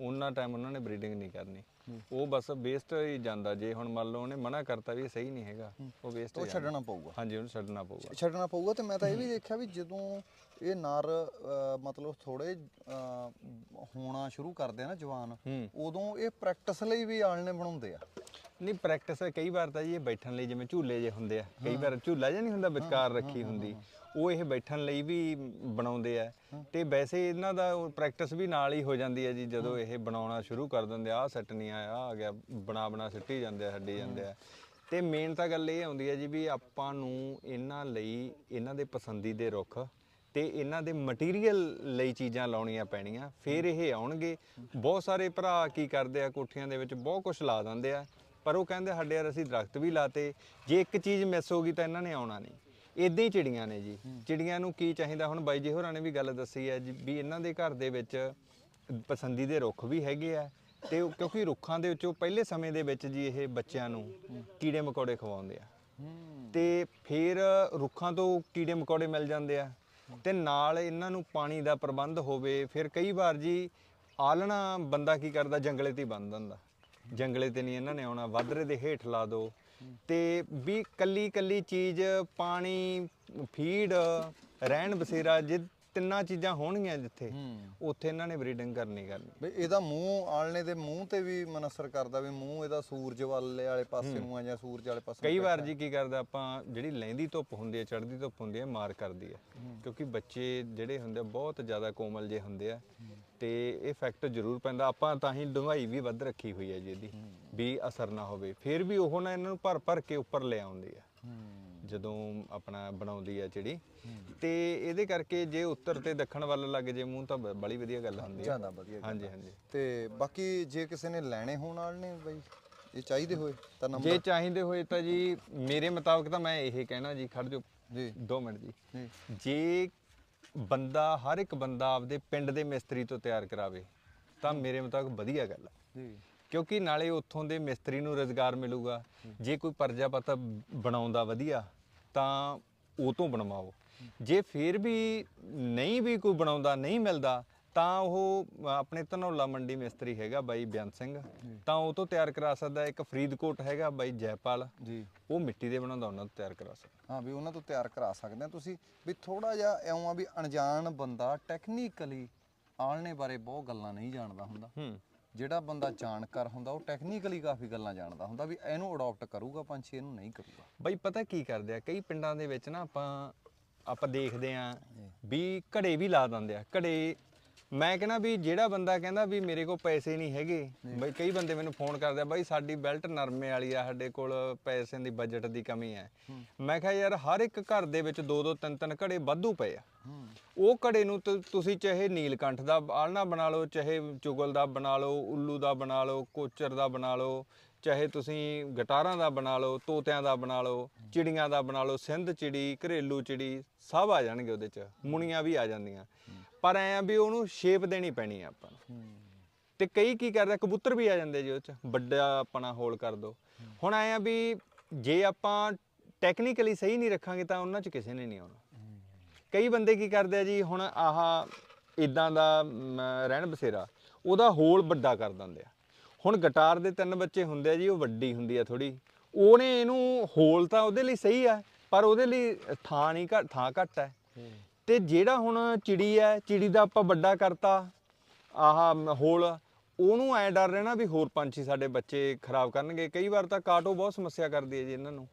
Speaker 2: ਉਹਨਾਂ ਟਾਈਮ ਉਹਨਾਂ ਨੇ ਬਰੀਡਿੰਗ ਨਹੀਂ ਕਰਨੀ। ਉਹ ਬਸ ਵੇਸਟ ਹੀ ਜਾਂਦਾ। ਜੇ ਹੁਣ ਮੰਨ ਲਓ ਉਹਨੇ ਮਨਾ ਕਰਤਾ ਵੀ ਇਹ ਸਹੀ ਨਹੀਂ ਹੈਗਾ ਉਹ ਵੇਸਟ
Speaker 1: ਉਹ ਛੱਡਣਾ ਪਊਗਾ।
Speaker 2: ਹਾਂਜੀ ਉਹਨੂੰ ਛੱਡਣਾ ਪਊਗਾ।
Speaker 1: ਛੱਡਣਾ ਪਊਗਾ ਤੇ ਮੈਂ ਤਾਂ ਇਹ ਵੀ ਦੇਖਿਆ ਵੀ ਜਦੋਂ ਇਹ ਨਰ ਮਤਲਬ ਥੋੜੇ ਹੋਣਾ ਸ਼ੁਰੂ ਕਰਦੇ ਆ ਨਾ ਜਵਾਨ ਉਦੋਂ ਇਹ ਪ੍ਰੈਕਟਿਸ ਲਈ ਵੀ ਆਲਣੇ ਬਣਾਉਂਦੇ ਆ।
Speaker 2: ਨਹੀਂ ਪ੍ਰੈਕਟਿਸ ਕਈ ਵਾਰ ਤਾਂ ਜੀ ਇਹ ਬੈਠਣ ਲਈ ਜਿਵੇਂ ਝੂਲੇ ਜੇ ਹੁੰਦੇ ਆ। ਕਈ ਵਾਰ ਝੂਲਾ ਜਿਹਾ ਨਹੀਂ ਹੁੰਦਾ ਵਿਚਕਾਰ ਰੱਖੀ ਹੁੰਦੀ। ਉਹ ਇਹ ਬੈਠਣ ਲਈ ਵੀ ਬਣਾਉਂਦੇ ਆ। ਤੇ ਵੈਸੇ ਇਹਨਾਂ ਦਾ ਪ੍ਰੈਕਟਿਸ ਵੀ ਨਾਲ ਹੀ ਹੋ ਜਾਂਦੀ ਹੈ ਜੀ ਜਦੋਂ ਇਹ ਬਣਾਉਣਾ ਸ਼ੁਰੂ ਕਰ ਦਿੰਦੇ ਆ ਸੈੱਟ ਨਹੀਂ ਆਇਆ ਆ ਗਿਆ ਬਣਾ ਬਣਾ ਸਿੱਟੀ ਜਾਂਦੇ ਆ ਹੱਡੀ ਜਾਂਦੇ ਆ। ਤੇ ਮੇਨ ਤਾਂ ਗੱਲ ਇਹ ਆਉਂਦੀ ਹੈ ਜੀ ਵੀ ਆਪਾਂ ਨੂੰ ਇਹਨਾਂ ਲਈ ਇਹਨਾਂ ਦੇ ਪਸੰਦੀਦੇ ਰੁੱਖ ਤੇ ਇਹਨਾਂ ਦੇ ਮਟੀਰੀਅਲ ਲਈ ਚੀਜ਼ਾਂ ਲਾਉਣੀਆਂ ਪੈਣੀਆਂ ਫਿਰ ਇਹ ਆਉਣਗੇ। ਬਹੁਤ ਸਾਰੇ ਭਰਾ ਕੀ ਕਰਦੇ ਆ ਕੋਠੀਆਂ ਦੇ ਵਿੱਚ ਬਹੁਤ ਕੁਝ ਲਾ ਦਿੰਦੇ ਆ ਪਰ ਉਹ ਕਹਿੰਦੇ ਸਾਡੇ ਯਾਰ ਅਸੀਂ ਦਰਖਤ ਵੀ ਲਾਤੇ ਜੇ ਇੱਕ ਚੀਜ਼ ਮਿਸ ਹੋ ਗਈ ਤਾਂ ਇਹਨਾਂ ਨੇ ਆਉਣਾ ਨਹੀਂ। ਇਦਾਂ ਹੀ ਚਿੜੀਆਂ ਨੇ ਜੀ। ਚਿੜੀਆਂ ਨੂੰ ਕੀ ਚਾਹੀਦਾ? ਹੁਣ ਬਾਈ ਜੀ ਹੋਰਾਂ ਨੇ ਵੀ ਗੱਲ ਦੱਸੀ ਹੈ ਜੀ ਵੀ ਇਹਨਾਂ ਦੇ ਘਰ ਦੇ ਵਿੱਚ ਪਸੰਦੀਦੇ ਰੁੱਖ ਵੀ ਹੈਗੇ ਆ ਤੇ ਉਹ- ਕਿਉਂਕਿ ਰੁੱਖਾਂ ਦੇ ਵਿੱਚੋਂ ਪਹਿਲੇ ਸਮੇਂ ਦੇ ਵਿੱਚ ਜੀ ਇਹ ਬੱਚਿਆਂ ਨੂੰ ਕੀੜੇ ਮਕੌੜੇ ਖਵਾਉਂਦੇ ਆ। ਤੇ ਫਿਰ ਰੁੱਖਾਂ ਤੋਂ ਕੀੜੇ ਮਕੌੜੇ ਮਿਲ ਜਾਂਦੇ ਆ ਤੇ ਨਾਲ ਇਹਨਾਂ ਨੂੰ ਪਾਣੀ ਦਾ ਪ੍ਰਬੰਧ ਹੋਵੇ ਫਿਰ ਕਈ ਵਾਰ ਜੀ ਆਲਣਾ ਬੰਦਾ ਕੀ ਕਰਦਾ? ਜੰਗਲੇ ਤੇ ਹੀ ਬੰਨ ਦਿੰਦਾ। ਜੰਗਲੇ ਤੇ ਨਹੀਂ ਇਹਨਾਂ ਨੇ ਆਉਣਾ। ਵਾਧਰੇ ਦੇ ਹੇਠ ਲਾ ਦੋ ਤੇ ਵੀ ਕੱਲੀ ਕੱਲੀ ਚੀਜ਼ ਪਾਣੀ ਫੀਡ ਰਹਿਣ ਬਸੇਰਾ ਜੇ ਤਿੰਨਾਂ ਚੀਜ਼ਾਂ ਹੋਣਗੀਆਂ ਜਿੱਥੇ ਉੱਥੇ ਇਹਨਾਂ ਨੇ ਬਰੀਡਿੰਗ ਕਰਨੀ ਕਰਨੀ।
Speaker 1: ਵੀ ਇਹਦਾ ਮੂੰਹ ਆਲਣੇ ਦੇ ਮੂੰਹ ਤੇ ਵੀ ਮਨਸਰ ਕਰਦਾ ਵੀ ਮੂੰਹ ਇਹਦਾ ਸੂਰਜ ਵਾਲੇ ਵਾਲੇ ਪਾਸੇ ਨੂੰ ਆ ਜਾਂ ਸੂਰਜ ਵਾਲੇ ਪਾਸੇ
Speaker 2: ਕਈ ਵਾਰ ਜੀ ਕੀ ਕਰਦਾ ਆਪਾਂ ਜਿਹੜੀ ਲੈਂਦੀ ਧੁੱਪ ਹੁੰਦੀ ਹੈ ਚੜ੍ਹਦੀ ਧੁੱਪ ਹੁੰਦੀ ਹੈ ਮਾਰ ਕਰਦੀ ਹੈ। ਕਿਉਂਕਿ ਬੱਚੇ ਜਿਹੜੇ ਹੁੰਦੇ ਆ, ਬਹੁਤ ਜ਼ਿਆਦਾ ਕੋਮਲ ਜੇ ਹੁੰਦੇ ਆ। ਤੇ ਇਹ ਫੈਕਟ ਜ਼ਰੂਰ ਪੈਂਦਾ। ਆਪਾਂ ਤਾਂ ਹੀ ਡੂੰਘਾਈ ਵੀ ਵੱਧ ਰੱਖੀ ਹੋਈ ਹੈ ਜੀ ਇਹਦੀ ਵੀ ਅਸਰ ਨਾ ਹੋਵੇ। ਫਿਰ ਵੀ ਉਹ ਨਾ ਇਹਨਾਂ ਨੂੰ ਭਰ ਭਰ ਕੇ ਉੱਪਰ ਲੈ ਆਉਂਦੀ ਆ। ਜਦੋਂ ਆਪਣਾ ਬਣਾਉਂਦੀ ਆ ਚਿੜੀ। ਤੇ ਇਹਦੇ ਕਰਕੇ ਜੇ ਉੱਤਰ ਤੇ ਦੱਖਣ ਵੱਲ ਲੱਗ ਜੇ ਮੂੰਹ ਤਾਂ ਬੜੀ ਵਧੀਆ ਗੱਲ ਹੁੰਦੀ ਹੈ
Speaker 1: ਜ਼ਿਆਦਾ ਵਧੀਆ ਗੱਲ
Speaker 2: ਹਾਂਜੀ ਹਾਂਜੀ।
Speaker 1: ਤੇ ਬਾਕੀ ਜੇ ਕਿਸੇ ਨੇ ਲੈਣੇ ਹੋਣ ਆਲਣੇ ਬਈ ਇਹ ਚਾਹੀਦੇ ਹੋਏ ਤਾਂ ਨੰਬਰ
Speaker 2: ਜੇ ਚਾਹੀਦੇ ਹੋਏ ਤਾਂ ਜੀ ਮੇਰੇ ਮੁਤਾਬਕ ਤਾਂ ਮੈਂ ਇਹ ਕਹਿਣਾ ਜੀ ਖੜ ਜਾਓ।
Speaker 1: ਜੀ।
Speaker 2: 2 ਮਿੰਟ ਜੀ।
Speaker 1: ਜੀ।
Speaker 2: ਜੇ ਬੰਦਾ ਹਰ ਇੱਕ ਬੰਦਾ ਆਪਦੇ ਪਿੰਡ ਦੇ ਮਿਸਤਰੀ ਤੋਂ ਤਿਆਰ ਕਰਾਵੇ ਤਾਂ ਮੇਰੇ ਮੁਤਾਬਕ ਵਧੀਆ ਗੱਲ ਹੈ
Speaker 1: ਜੀ।
Speaker 2: ਕਿਉਂਕਿ ਨਾਲੇ ਉੱਥੋਂ ਦੇ ਮਿਸਤਰੀ ਨੂੰ ਰੋਜ਼ਗਾਰ ਮਿਲੂਗਾ ਜੇ ਕੋਈ ਪਰਜਾਪਤਾ ਬਣਾਉਂਦਾ ਵਧੀਆ ਤਾਂ ਉਹ ਤੋਂ ਬਣਵਾਓ। ਜੇ ਫੇਰ ਵੀ ਨਹੀਂ ਵੀ ਕੋਈ ਬਣਾਉਂਦਾ ਨਹੀਂ ਮਿਲਦਾ ਤਾਂ ਉਹ ਆਪਣੇ ਧਨੌਲਾ ਮੰਡੀ ਮਿਸਤਰੀ ਹੈਗਾ ਬਾਈ ਬਿਆਨ ਸਿੰਘ। ਤਾਂ ਉਹ ਤੋਂ ਤਿਆਰ ਕਰਾ ਸਕਦਾ ਇੱਕ ਫਰੀਦਕੋਟ ਹੈਗਾ ਬਾਈ ਜੈਪਾਲ।
Speaker 1: ਜੀ।
Speaker 2: ਉਹ ਮਿੱਟੀ ਦੇ ਬਣਾਉਂਦਾ ਉਹਨਾਂ ਤੋਂ ਤਿਆਰ ਕਰਾ ਸਕਦਾ।
Speaker 1: ਹਾਂ ਵੀ ਉਹਨਾਂ ਤੋਂ ਤਿਆਰ ਕਰਾ ਸਕਦੇ ਆ ਤੁਸੀਂ ਵੀ ਥੋੜਾ ਜਿਹਾ ਇਉਂ ਆ ਵੀ ਅਣਜਾਣ ਬੰਦਾ ਟੈਕਨੀਕਲੀ ਆਲਣੇ ਬਾਰੇ ਬਹੁਤ ਗੱਲਾਂ ਨਹੀਂ ਜਾਣਦਾ ਹੁੰਦਾ।
Speaker 2: ਹੂੰ।
Speaker 1: ਜਿਹੜਾ ਬੰਦਾ ਜਾਣਕਾਰ ਹੁੰਦਾ ਉਹ ਟੈਕਨੀਕਲੀ ਕਾਫੀ ਗੱਲਾਂ ਜਾਣਦਾ ਹੁੰਦਾ ਵੀ ਇਹਨੂੰ ਅਡਾਪਟ ਕਰੂਗਾ ਪੰਛੀ ਇਹਨੂੰ ਨਹੀਂ ਕਰੂਗਾ।
Speaker 2: ਬਾਈ ਪਤਾ ਕੀ ਕਰਦੇ ਆ? ਕਈ ਪਿੰਡਾਂ ਦੇ ਵਿੱਚ ਨਾ ਆਪਾਂ ਆਪਾਂ ਦੇਖਦੇ ਆ ਵੀ ਘੜੇ ਵੀ ਲਾ ਦਿੰਦੇ ਆ। ਘੜੇ ਮੈਂ ਕਹਿੰਦਾ ਵੀ ਜਿਹੜਾ ਬੰਦਾ ਕਹਿੰਦਾ ਵੀ ਮੇਰੇ ਕੋਲ ਪੈਸੇ ਨਹੀਂ ਹੈਗੇ ਬਈ ਕਈ ਬੰਦੇ ਮੈਨੂੰ ਫੋਨ ਕਰਦੇ ਆ ਬਾਈ ਸਾਡੀ ਬੈਲਟ ਨਰਮੇ ਵਾਲੀ ਆ ਸਾਡੇ ਕੋਲ ਪੈਸਿਆਂ ਦੀ ਬਜਟ ਦੀ ਕਮੀ ਹੈ। ਮੈਂ ਕਿਹਾ ਯਾਰ ਹਰ ਇੱਕ ਘਰ ਦੇ ਵਿੱਚ ਦੋ ਦੋ ਤਿੰਨ ਤਿੰਨ ਘੜੇ ਵਾਧੂ ਪਏ ਆ। ਉਹ ਘੜੇ ਨੂੰ ਤੁਸੀਂ ਚਾਹੇ ਨੀਲਕੰਠ ਦਾ ਆਲਣਾ ਬਣਾ ਲਓ ਚਾਹੇ ਚੁਗਲ ਦਾ ਬਣਾ ਲਓ ਉੱਲੂ ਦਾ ਬਣਾ ਲਓ ਕੋਚਰ ਦਾ ਬਣਾ ਲਓ ਚਾਹੇ ਤੁਸੀਂ ਗਟਾਰਾਂ ਦਾ ਬਣਾ ਲਓ ਤੋਤਿਆਂ ਦਾ ਬਣਾ ਲਓ ਚਿੜੀਆਂ ਦਾ ਬਣਾ ਲਓ ਸਿੰਧ ਚਿੜੀ ਘਰੇਲੂ ਚਿੜੀ ਸਭ ਆ ਜਾਣਗੇ ਉਹਦੇ ਚ ਮੁਣੀਆਂ ਵੀ ਆ ਜਾਂਦੀਆਂ। ਪਰ ਐ ਆ ਵੀ ਉਹਨੂੰ ਸ਼ੇਪ ਦੇਣੀ ਪੈਣੀ ਆ ਆਪਾਂ ਨੂੰ। ਤੇ ਕਈ ਕੀ ਕਰਦੇ ਕਬੂਤਰ ਵੀ ਆ ਜਾਂਦੇ ਜੀ ਉਹ ਚ, ਵੱਡਾ ਆਪਣਾ ਹੋਲ ਕਰ ਦੋ। ਹੁਣ ਐ ਆ ਵੀ ਜੇ ਆਪਾਂ ਟੈਕਨੀਕਲੀ ਸਹੀ ਨਹੀਂ ਰੱਖਾਂਗੇ ਤਾਂ ਉਹਨਾਂ ਚ ਕਿਸੇ ਨੇ ਨਹੀਂ ਆਉਣਾ। ਕਈ ਬੰਦੇ ਕੀ ਕਰਦੇ ਆ ਜੀ, ਹੁਣ ਆਹ ਇਦਾਂ ਦਾ ਰਹਿਣ ਬਸੇਰਾ, ਉਹਦਾ ਹੋਲ ਵੱਡਾ ਕਰ ਦਿੰਦੇ ਆ। ਹੁਣ ਗਿਟਾਰ ਦੇ ਤਿੰਨ ਬੱਚੇ ਹੁੰਦੇ ਆ ਜੀ, ਉਹ ਵੱਡੀ ਹੁੰਦੀ ਆ ਥੋੜੀ ਉਹਨੇ ਇਹਨੂੰ ਹੋਲ ਤਾਂ ਉਹਦੇ ਲਈ ਸਹੀ ਆ, ਪਰ ਉਹਦੇ ਲਈ ਥਾਂ ਨਹੀਂ ਘੱਟ, ਥਾਂ ਘੱਟ ਹੈ ਤੇ ਜਿਹੜਾ ਹੁਣ ਚਿੜੀ ਹੈ, ਚਿੜੀ ਦਾ ਆਪਾਂ ਵੱਡਾ ਕਰਤਾ, ਆਹ ਹੋਲ, ਉਹਨੂੰ ਐ ਡਰ ਰਹਿਣਾ ਵੀ ਹੋਰ ਪੰਛੀ ਸਾਡੇ ਬੱਚੇ ਖਰਾਬ ਕਰਨਗੇ। ਕਈ ਵਾਰ ਤਾਂ ਕਾਟੋ ਬਹੁਤ ਸਮੱਸਿਆ ਕਰਦੀ ਹੈ ਜੀ ਇਹਨਾਂ ਨੂੰ।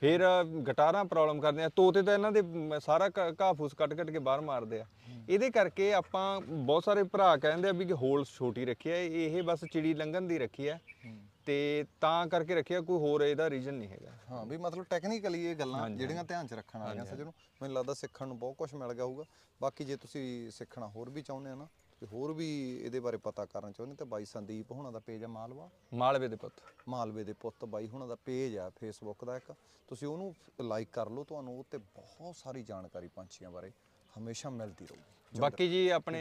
Speaker 2: ਫਿਰ ਗਟਾਰਾਂ ਪ੍ਰੋਬਲਮ ਕਰਦੇ ਆ, ਤੋਤੇ ਤਾਂ ਇਹਨਾਂ ਦੇ ਸਾਰਾ ਘ- ਘਾਹ ਫੂਸ ਕੱਟ ਕੱਟ ਕੇ ਬਾਹਰ ਮਾਰਦੇ ਆ। ਇਹਦੇ ਕਰਕੇ ਆਪਾਂ ਬਹੁਤ ਸਾਰੇ ਭਰਾ ਕਹਿੰਦੇ ਆ ਵੀ ਕਿ ਹੋਲ ਛੋਟੀ ਰੱਖੀ ਹੈ, ਇਹ ਬਸ ਚਿੜੀ ਲੰਘਣ ਦੀ ਰੱਖੀ ਹੈ। ਤੇ ਤਾਂ ਕਰਕੇ ਰੱਖਿਆ ਕੋਈ ਹੋਰ ਇਹਦਾ ਰੀਜ਼ਨ ਨਹੀਂ ਹੈਗਾ।
Speaker 1: ਹਾਂ ਵੀ ਮਤਲਬ ਟੈਕਨੀਕਲੀ ਇਹ ਗੱਲਾਂ ਜਿਹੜੀਆਂ ਧਿਆਨ 'ਚ ਰੱਖਣ ਵਾਲੀਆਂ ਸੱਜਣੋ ਮੈਨੂੰ ਲੱਗਦਾ ਸਿੱਖਣ ਨੂੰ ਬਹੁਤ ਕੁਝ ਮਿਲ ਗਿਆ ਹੋਊਗਾ। ਬਾਕੀ ਜੇ ਤੁਸੀਂ ਸਿੱਖਣਾ ਹੋਰ ਵੀ ਚਾਹੁੰਦੇ ਆ ਨਾ ਤੇ ਹੋਰ ਵੀ ਇਹਦੇ ਬਾਰੇ ਪਤਾ ਕਰਨਾ ਚਾਹੁੰਦੇ ਤਾਂ ਬਾਈ ਸੰਦੀਪ ਹੋਣਾ ਦਾ ਪੇਜ ਆ ਮਾਲਵਾ।
Speaker 2: ਮਾਲਵੇ ਦੇ ਪੁੱਤ।
Speaker 1: ਮਾਲਵੇ ਦੇ ਪੁੱਤ ਬਾਈ ਹੁਣਾਂ ਦਾ ਪੇਜ ਆ ਫੇਸਬੁੱਕ ਦਾ ਇੱਕ। ਤੁਸੀਂ ਉਹਨੂੰ ਲਾਈਕ ਕਰ ਲਓ ਤੁਹਾਨੂੰ ਉਹ ਤੇ ਬਹੁਤ ਸਾਰੀ ਜਾਣਕਾਰੀ ਪੰਛੀਆਂ ਬਾਰੇ ਹਮੇਸ਼ਾ ਮਿਲਦੀ ਰਹੂਗੀ।
Speaker 2: ਬਾਕੀ ਜੀ ਆਪਣੇ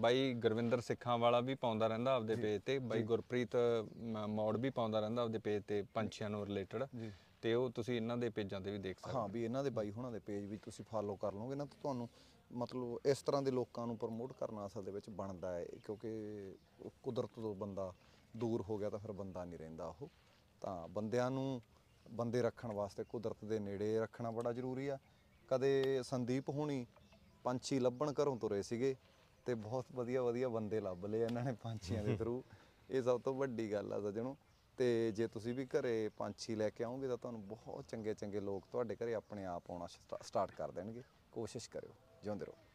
Speaker 2: ਬਾਈ ਗੁਰਵਿੰਦਰ ਸਿੱਖਾਂ ਵਾਲਾ ਵੀ ਪਾਉਂਦਾ ਰਹਿੰਦਾ ਆਪਦੇ ਪੇਜ ਤੇ ਬਾਈ ਗੁਰਪ੍ਰੀਤ ਮੌੜ ਵੀ ਪਾਉਂਦਾ ਰਹਿੰਦਾ ਆਪਦੇ ਪੇਜ ਤੇ ਪੰਛੀਆਂ ਨੂੰ ਰਿਲੇਟਡ ਤੇ ਉਹ ਤੁਸੀਂ ਇਹਨਾਂ ਦੇ ਪੇਜਾਂ ਤੇ ਵੀ ਦੇਖ ਸਕਦੇ
Speaker 1: ਹਾਂ ਵੀ ਇਹਨਾਂ ਦੇ ਬਾਈ ਹੁਣਾਂ ਦੇ ਪੇਜ ਵੀ ਤੁਸੀਂ ਫਾਲੋ ਕਰ ਲਓਗੇ ਨਾ ਤਾਂ ਤੁਹਾਨੂੰ ਮਤਲਬ ਇਸ ਤਰ੍ਹਾਂ ਦੇ ਲੋਕਾਂ ਨੂੰ ਪ੍ਰਮੋਟ ਕਰਨਾ ਅਸਲ ਦੇ ਵਿੱਚ ਬਣਦਾ ਹੈ ਕਿਉਂਕਿ ਕੁਦਰਤ ਤੋਂ ਬੰਦਾ ਦੂਰ ਹੋ ਗਿਆ ਤਾਂ ਫਿਰ ਬੰਦਾ ਨਹੀਂ ਰਹਿੰਦਾ ਉਹ। ਤਾਂ ਬੰਦਿਆਂ ਨੂੰ ਬੰਦੇ ਰੱਖਣ ਵਾਸਤੇ ਕੁਦਰਤ ਦੇ ਨੇੜੇ ਰੱਖਣਾ ਬੜਾ ਜ਼ਰੂਰੀ ਆ। ਕਦੇ ਸੰਦੀਪ ਹੁਣੀ ਪੰਛੀ ਲੱਭਣ ਘਰੋਂ ਤੁਰੇ ਸੀਗੇ ਤੇ ਬਹੁਤ ਵਧੀਆ ਵਧੀਆ ਬੰਦੇ ਲੱਭ ਲਏ ਇਹਨਾਂ ਨੇ ਪੰਛੀਆਂ ਦੇ ਥਰੂ ਇਹ ਸਭ ਤੋਂ ਵੱਡੀ ਗੱਲ ਆ ਸੱਜਣੋ। ਤੇ ਜੇ ਤੁਸੀਂ ਵੀ ਘਰੇ ਪੰਛੀ ਲੈ ਕੇ ਆਓਗੇ ਤਾਂ ਤੁਹਾਨੂੰ ਬਹੁਤ ਚੰਗੇ ਚੰਗੇ ਲੋਕ ਤੁਹਾਡੇ ਘਰੇ ਆਪਣੇ ਆਪ ਆਉਣਾ ਸਟਾਰਟ ਕਰ ਦੇਣਗੇ। ਕੋਸ਼ਿਸ਼ ਕਰਿਓ ਜਿਉਂਦੇ ਰਹੋ।